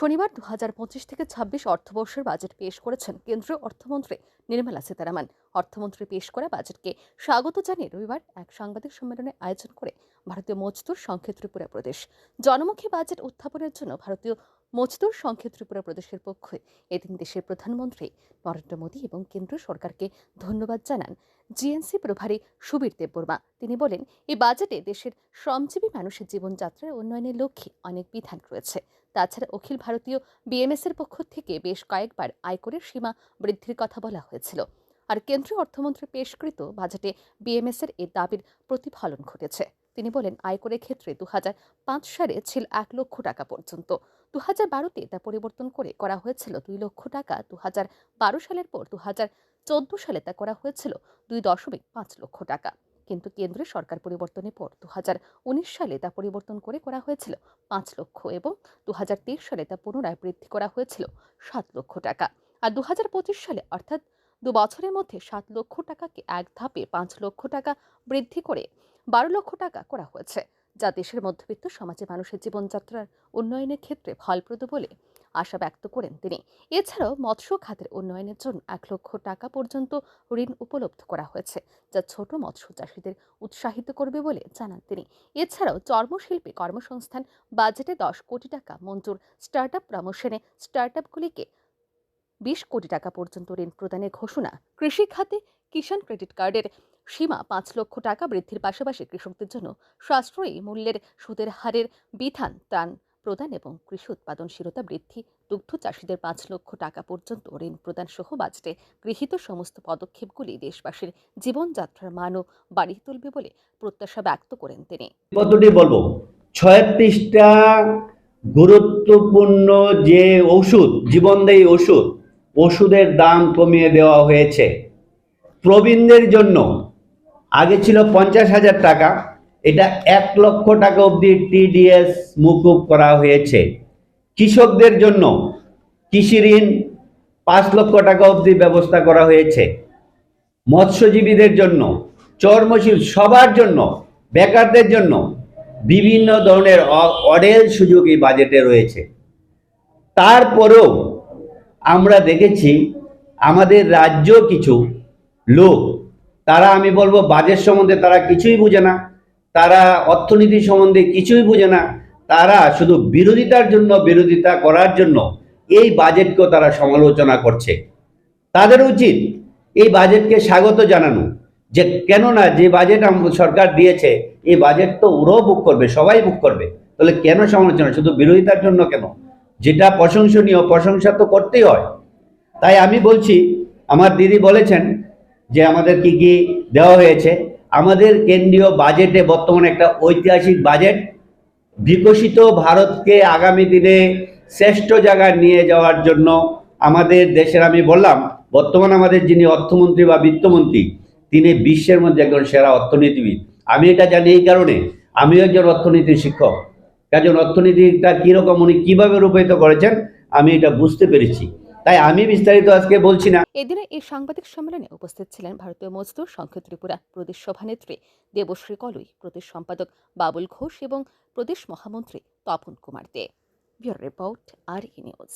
শনিবার দু হাজার পঁচিশ থেকে ছাব্বিশ অর্থবর্ষের বাজেট পেশ করেছেন কেন্দ্রীয় অর্থমন্ত্রী নির্মলা সীতারামন। অর্থমন্ত্রী পেশ করা বাজেটকে স্বাগত জানিয়ে রবিবার এক সাংবাদিক সম্মেলনে আয়োজন করে ভারতীয় মজদুর সংক্ষেত্রিপুরা ত্রিপুরা প্রদেশ। জনমুখী বাজেট উত্থাপনের জন্য ভারতীয় মজদুর সংঘে ত্রিপুরা প্রদেশের পক্ষে। এদিন দেশের প্রধানমন্ত্রী নরেন্দ্র মোদী এবং কেন্দ্র সরকারকে ধন্যবাদ জানান জিএনসি প্রভারী সুবীর দেববর্মা তিনি বলেন, এই বাজেটে দেশের শ্রমজীবী মানুষের জীবনযাত্রার উন্নয়নের লক্ষ্যে অনেক বিধান রয়েছে। তাছাড়া অখিল ভারতীয় বিএমএস এর পক্ষ থেকে বেশ কয়েকবার আয়করের সীমা বৃদ্ধির কথা বলা হয়েছিল। আর কেন্দ্রীয় অর্থমন্ত্রী পেশকৃত বাজেটে বিএমএস এর এ দাবির প্রতিফলন ঘটেছে। তিনি বলেন, আয়করের ক্ষেত্রে দু সালে ছিল এক লক্ষ টাকা পর্যন্ত। দু হাজার বারোতে তা পরিবর্তন করে করা হয়েছিল দুই লক্ষ টাকা। দু হাজার বারো সালের পর দু হাজার চোদ্দ সালে তা করা হয়েছিল দুই দশমিক পাঁচ লক্ষ টাকা। কিন্তু কেন্দ্রের সরকার পরিবর্তনের পর দু হাজার উনিশ সালে তা পরিবর্তন করে করা হয়েছিল পাঁচ লক্ষ এবং দু হাজার তেইশ সালে তা পুনরায় বৃদ্ধি করা হয়েছিল সাত লক্ষ টাকা। আর দু হাজার পঁচিশ সালে অর্থাৎ দু বছরের মধ্যে সাত লক্ষ টাকাকে এক ধাপে পাঁচ লক্ষ টাকা বৃদ্ধি করে বারো লক্ষ টাকা করা হয়েছে। যা দেশের মধ্যবিত্ত সমাজে মানুষের জীবনযাত্রার উন্নয়নের ক্ষেত্রে ফলপ্রদ বলে আশা ব্যক্ত করেন তিনি। এছাড়াও মৎস্য খাতের উন্নয়নের জন্য এক লক্ষ টাকা পর্যন্ত ঋণ উপলব্ধ করা হয়েছে, যা ছোট মৎস্য চাষীদের উৎসাহিত করবে বলে জানান তিনি। এছাড়াও চর্মশিল্পী কর্মসংস্থান বাজেটে দশ কোটি টাকা, মঞ্জুর স্টার্ট আপ প্রমোশনে স্টার্ট আপগুলিকে বিশ কোটি টাকা পর্যন্ত ঋণ প্রদানের ঘোষণা, কৃষি খাতে কিষাণ ক্রেডিট কার্ডের সীমা পাঁচ লক্ষ টাকা বৃদ্ধির পাশাপাশি কৃষকদের জন্য সাশ্রয়ী মূল্যের সুদের হারের বিধান ত্রাণ প্রদান এবং কৃষি উৎপাদনশীলতা বৃদ্ধি, দুগ্ধ চাষিদের পাঁচ লক্ষ টাকা পর্যন্ত ঋণ প্রদান সহ বাজেটে গৃহীত সমস্ত পদক্ষেপগুলি দেশবাসীর জীবনযাত্রার মানও বাড়িয়ে তুলবে বলে প্রত্যাশা ব্যক্ত করেন তিনি। বলব, ছয়ত্রিশটা গুরুত্বপূর্ণ যে ওষুধ, জীবনদায়ী ওষুধ, ওষুধের দাম কমিয়ে দেওয়া হয়েছে। প্রবীণদের জন্য আগে ছিল পঞ্চাশ হাজার টাকা, এটা এক লক্ষ টাকা অবধি টিডিএস মুকুব করা হয়েছে। কৃষকদের জন্য কৃষি ঋণ পাঁচ লক্ষ টাকা অবধি ব্যবস্থা করা হয়েছে। মৎস্যজীবীদের জন্য, চর্মশীল সবার জন্য, বেকারদের জন্য বিভিন্ন ধরনের অডেল সুযোগ এই বাজেটে রয়েছে। তারপরেও আমরা দেখেছি, আমাদের রাজ্য কিছু লোক তারা, আমি বলব, বাজেট সম্বন্ধে তারা কিছুই বুঝে না। তারা অর্থনীতি সম্বন্ধে কিছুই বুঝে না। তারা শুধু বিরোধিতার জন্য বিরোধিতা করার জন্য এই বাজেটকেও তারা সমালোচনা করছে। তাদের উচিত এই বাজেটকে স্বাগত জানানো যে, কেননা যে বাজেট সরকার দিয়েছে, এই বাজেট তো ওরাও বুক করবে, সবাই বুক করবে। তাহলে কেন সমালোচনা? শুধু বিরোধিতার জন্য কেন? যেটা প্রশংসনীয়, প্রশংসা তো করতেই হয়। তাই আমি বলছি, আমার দিদি বলেছেন যে আমাদের কি কি দেওয়া হয়েছে। আমাদের কেন্দ্রীয় বাজেটে বর্তমানে একটা ঐতিহাসিক বাজেট। বিকশিত ভারতকে আগামী দিনে শ্রেষ্ঠ জায়গায় নিয়ে যাওয়ার জন্য আমাদের দেশের আমি বললাম, বর্তমান আমাদের যিনি অর্থমন্ত্রী বা বিত্তমন্ত্রী, তিনি বিশ্বের মধ্যে একজন সেরা অর্থনীতিবিদ। আমি এটা জানি এই কারণে, আমিও একজন অর্থনীতির শিক্ষক। কাজে অর্থনীতিটা কীরকম, উনি কীভাবে রূপায়িত করেছেন, আমি এটা বুঝতে পেরেছি। তাই আমি বিস্তারিত আজকে বলছি না। এদিনে এই সাংবাদিক সম্মেলনে উপস্থিত ছিলেন ভারতীয় মজদুর সংঘ ত্রিপুরা প্রদেশ সভানেত্রী দেবশ্রী কলুই, প্রদেশ সম্পাদক বাবুল ঘোষ এবং প্রদেশ মহামন্ত্রী Tapan Kumar De. Bureau report R news.